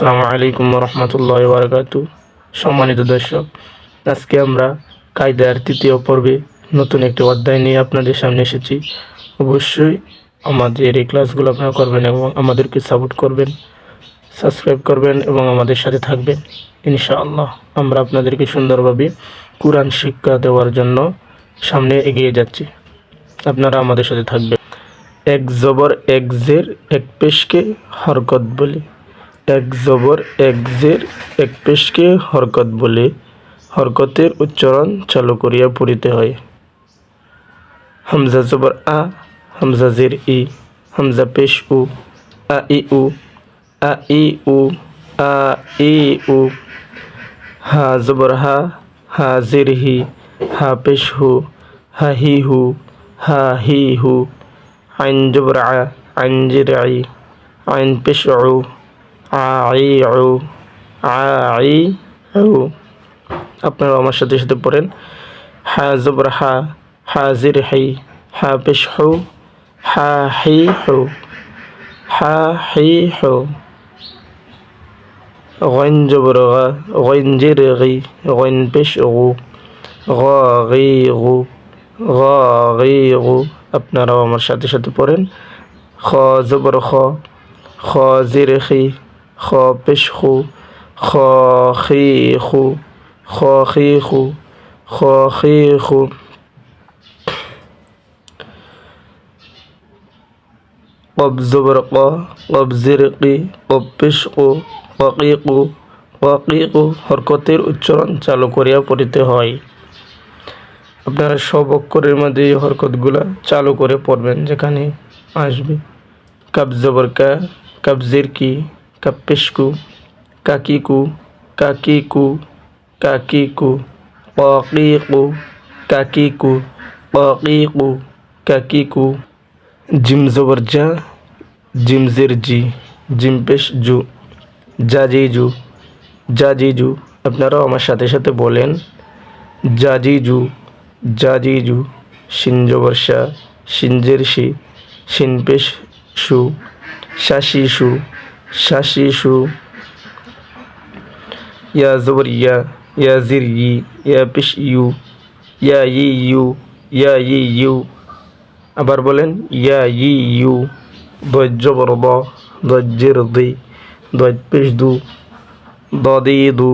আসসালামু আলাইকুম রহমতুল্লাহ বারকাতু সম্মানিত দর্শক, আজকে আমরা কায়দার তৃতীয় পর্বে নতুন একটি অধ্যায় নিয়ে আপনাদের সামনে এসেছি। অবশ্যই আমাদের এই ক্লাসগুলো আপনারা করবেন এবং আমাদেরকে সাপোর্ট করবেন, সাবস্ক্রাইব করবেন এবং আমাদের সাথে থাকবেন। ইনশাআল্লাহ আমরা আপনাদেরকে সুন্দরভাবে কোরআন শিক্ষা দেওয়ার জন্য সামনে এগিয়ে যাচ্ছি। আপনারা আমাদের সাথে থাকবেন। এক জবর, এক জের, এক পেশকে হরকত বলে। এক জবর এক জের এক পেশকে হরকত বলে হরকতের উচ্চারণ চালু করিয়া পড়িতে হয়। হামজা জবর আ, হামজা জের ই, হামজা পেশ উ, আ ই উ, আ ই উ, আ ই উ। হা জবর হা হা জের হি, হা পেশ হু, হা হি হু, হা হি হু। আইন জবর আ, আইন জের আই, আইন পেশ উ আই উ আই উ আপনারা আমার সাথে সাথে পড়েন হা জবর হা হা জের হাই হা পেশ হু হা হি হু হা হি হু غين جبر غا غين جر غي غين পেশ غو غا غي غو غا غي غو আপনারাও আমার সাথে সাথে পড়েন খ জবর খ খ জের খি খ পেশ খু খ খি খু খ খি খু খ খি খু قب زبر ق قب زر قي قب পেশ কু ককিকু ককিকু হরকতের উচ্চারণ চালু করিয়া পড়িতে হয় আপনারা সব অক্ষরের মধ্যে এই হরকতগুলা চালু করে পড়বেন যেখানে আসবে কাব জবর কা কাবজের কি কাপ্পেশকু, কাকিকু কাকিকু কাকিকু ককিকু কাকিকু ককিকু কাকিকু। জিম জবর যা জিম জের জি জিম পেশ জু জাজিজু জাজিজু। আপনারাও আমার সাথে সাথে বলেন, জাজিজু জাজিজু সিনজবর্ষা সিনজের শি সিনপেশ সু শাশিসু শাশিসু। ইয়া জবর ইয়া জির ইয়া পেশ ইউ ইয়া ই ইউ ইয়া ই ইউ আবার বলেন, ইয়া ই ইউ দজ্জবর দ দজ্জের দি দজ পেশ দু দ দি দু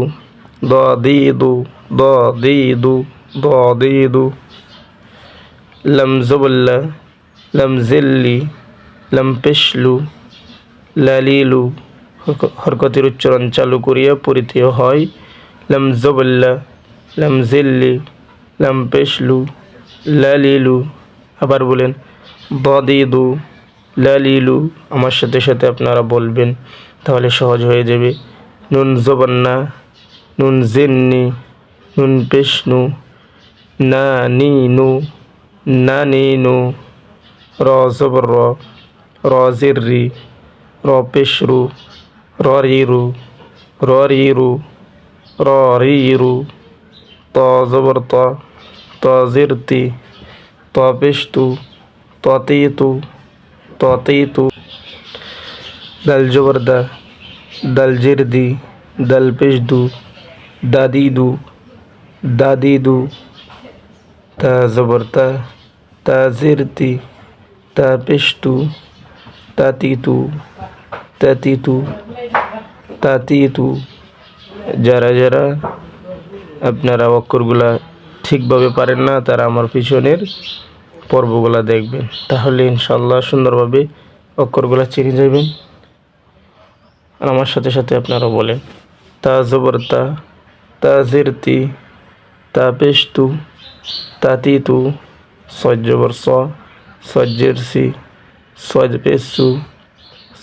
দ দি দু দ দি দু দ দি দু লম জিল্লি, লম পেশলু। লালিলু হরকতের উচ্চারণ চালু করিয়া পরিতে হয়। লম জবল্লা, লম জিল্লি, লম পেশলু, লালিলু। আবার বলেন দু লালিলু। আমার সাথে সাথে আপনারা বলবেন, তাহলে সহজ হয়ে যাবে। নুন জবান্না, নুন জিন্নি, নুন পেশনু না নি নু না নি নু র জবর র র জির রি র পেশরু র রি রু র রি রু র রি রু ত জবর ত ত জির তি ত পেশতু ত তি তু ত তি তু দাল জবর দা দাল জির দি দাল পেশ দু দাদি দু দাদি দু তা জবর তা তা তু তাতি তু তাতি তু তাতি তু যারা যারা আপনারা অক্ষরগুলা ঠিকভাবে পারেন না, তারা আমার পিছনের পর্বগুলা দেখবেন। তাহলে ইনশাল্লাহ সুন্দরভাবে অক্ষরগুলা চিনে যাবেন। আর আমার সাথে সাথে আপনারা বলেন, তা জবর তা জিরতি, তা পেশতু তাতি তু সজ্জবর স সজ্জের সি সজ পেশু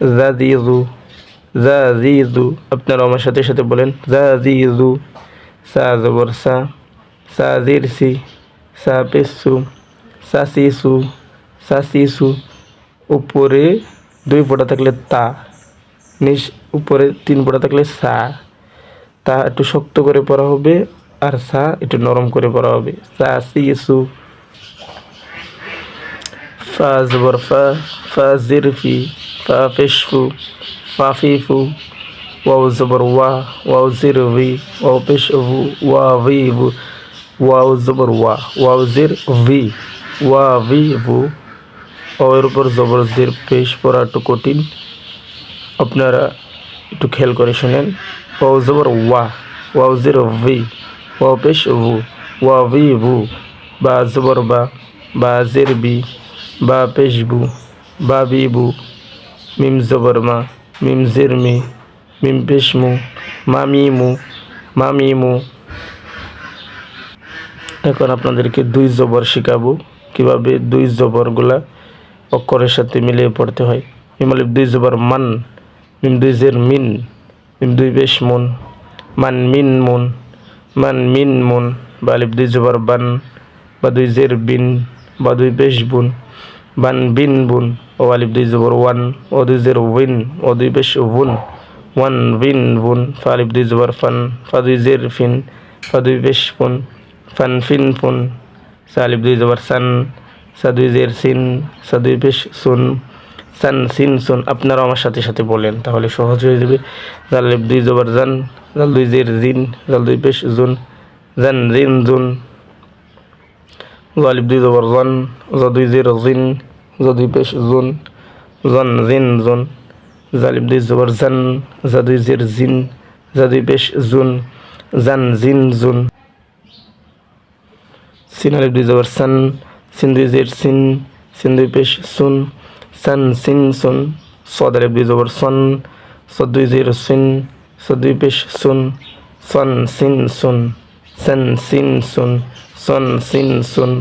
জাজিজু জাজিজু আপনারা আমার সাথে সাথে বলেন জাজিজু সা জবর সা সা জিরসি, সা পেসু, সা সিসু সা সিসু। উপরে দুই ফোঁটা থাকলে তা, নিচ উপরে তিন ফোঁটা থাকলে সা। তা একটু শক্ত করে পড়া হবে আর সা একটু নরম করে পড়া হবে। সা সিসু। ফা জবর ফা ফা জিরফি। ফা পেশফু ফা ফিফু ওয়াও জবর ওয়া ওয়াও জিরভি ওয়াও পেশভু ওয়া ভিভু ওয়াও জবর ওয়া ওয়াও জির ভি ওয়া ভিভু ওয়ের উপর জবর জির পেশ পড়া একটু কঠিন আপনারা একটু খেয়াল করে শুনেন ওয়াও জবর ওয়া ওয়াও জির ভি ওয়াও পেশ ভু ওয়া ভি ভু বা জবর বা বা জির বি বা পেশ বু বা বি বু মিম জবর মা মিম জির মি মিম পেশ মু মা মি মু মা মি মু এখন আপনাদেরকে দুই জবর শেখাবো। কীভাবে দুই জবরগুলা অক্ষরের সাথে মিলিয়ে পড়তে হয়। মিম আলিফ দুই জবর মান, মিম দুই জের মিন, মিম দুই বেশ মুন মান মিন, মুন মান মিন মুন বা আলিফ দুই জবর বান, বা দুই জের বিন, বা দুই বেশ বুন বান বিন বুন, ও আলিফ দুই জবর ওয়ান, ও দুই জের উইন ও দুই বেশ উন ওয়ান বিন বুন, ফা আলিফ দুই জবর ফান, ফা দুই জের ফিন, ফা দুই বেশ ফুন ফান ফিন ফুন, সা আলিফ দুই জবর সান, সা দুই জের সিন, সা দুই বেশ সুন, সান সিন সুন, আপনারাও আমার সাথে সাথে বলেন, তাহলে সহজ হয়ে যাবে। জাল আলিফ দুই জবর জান, জাল দুই জের জিন, জাল দুই বেশ জুন, জান জিন জুন জালিব দুই জবর জন দুই জের জিন জ দুই পেশ জুন, জন জিন জুন, জালিব দুই জবর জান জা দুই জের জিন জা দুই পেশ জুন, জান জিন জুন। সিন আলিব দুই জবর সান, সিন দুই জের সিন সিন দুই পেশ সুন সান সিন সুন সদ আলিব দুই জবর সন, সদ দুই জের সিন, সদ দুই পেশ সুন সন সিন সুন সান সিন সুন, সন সিন সুন।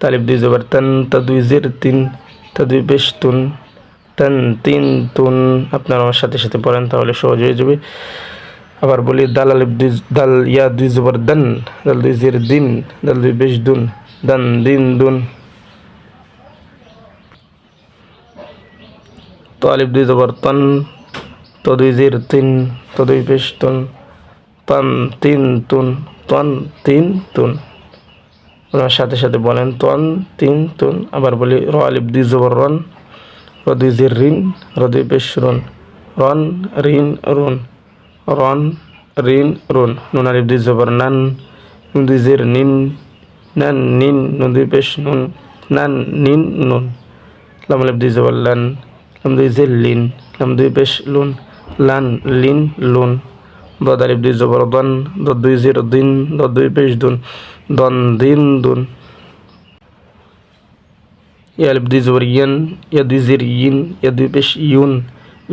তালিব দুই জবর তন দুই জের তিন, তা দুই পেশ তুন। তান তিন তুন। আপনারা আমার সাথে সাথে পড়েন, তাহলে সহজ হয়ে যাবে। আবার বলি দাল আলিফ দুই, দাল ইয়া দুই জবর দান, দাল দুই জের দিন, দাল দুই বেশ দুন, দান দিন দুন। তো আলিফ দুই জবর তন, তো দুই জের তিন, তো দুই পেশ তুন। তন তিন তুন, তন তিন তুন। ওনার সাথে সাথে বলেন, তন তিন তুন। আবার বলি, র আলিফ দুই জবর, রন। র দুই জের, ঋণ। র দুই রন। রন, ঋণ, রুন। রন, ঋণ, রুন। নুন, আলিফ দুই জবর, নান। নুন, দুই জের, নিন। নান, নিন। নুন, দুই পেশ নুন। নান, নিন, নুন। লাম, আলিফ দুই জবর, লান। লাম, দুই জের, লিন। লাম, দুই পেশ লুন। লান, লিন, লুন। দদ দুই জবর দন দুই জের দিন দদ দুই পেশ দুন, দন দিন দুন। ইয়া দুই জবর ইয়ান, ইয়া দুই জের ইন, ইয়া দুই পেশ ইউন,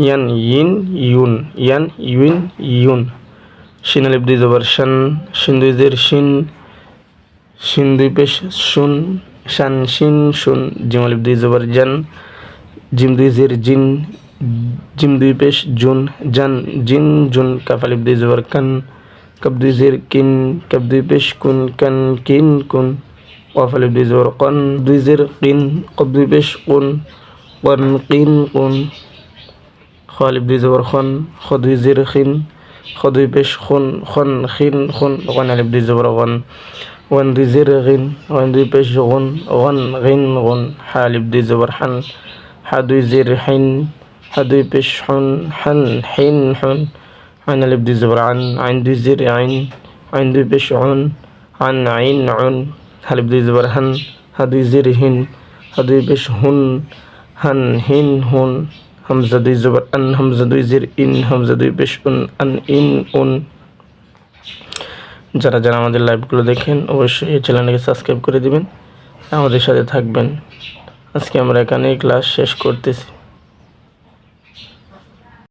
ইয়ান ইন, ইউন, ইয়ান ইউন ইউন। শিন আলিফ দুই জবর শান, শিন দুই জের শিন শিন দুই পেশ শুন, শান শিন শুন। জিম আলিফ দুই জবর জান জিম দুই জের জিন জিম দুই পেশ জুন জান জিন জুন কাফ আলিফ দুই জবর কান কাপ দুই জের কিন কাপ দুই পেশ কুন কান কিন কুন ওয়াফ আলিফ দুই জবর কন দুই জের কিন কব দুই পেশ কুন কন কিন কুন খ আলিফ দুই জবর খন খ দুই জের খিন খ দুই পেশ খুন খন খিন খুন ওয়ান আলিফ দুই জবর গন ওয়ান দুই জের গিন ওয়ান দুই পেশ গুন গন গিন গুন হা আলিফ দুই জবর হান হা দুই জের হিন হা দুই পেশ হুন হান হিন হুন عن الف دي زبر عن عين دي زر عين عين دي بش عن عن عين عن هلب دي زبر هن هدي زر هن هدي بش هن هن هن هن همزة دي زبر أن همزة دي زر إن همزة دي بش أن أن إن أن যারা যারা আমাদের লাইভগুলো দেখেন অবশ্যই এই চ্যানেলটাকে সাবস্ক্রাইব করে দিবেন আমাদের সাথে থাকবেন আজকে আমরা এখানেই ক্লাস শেষ করতেছি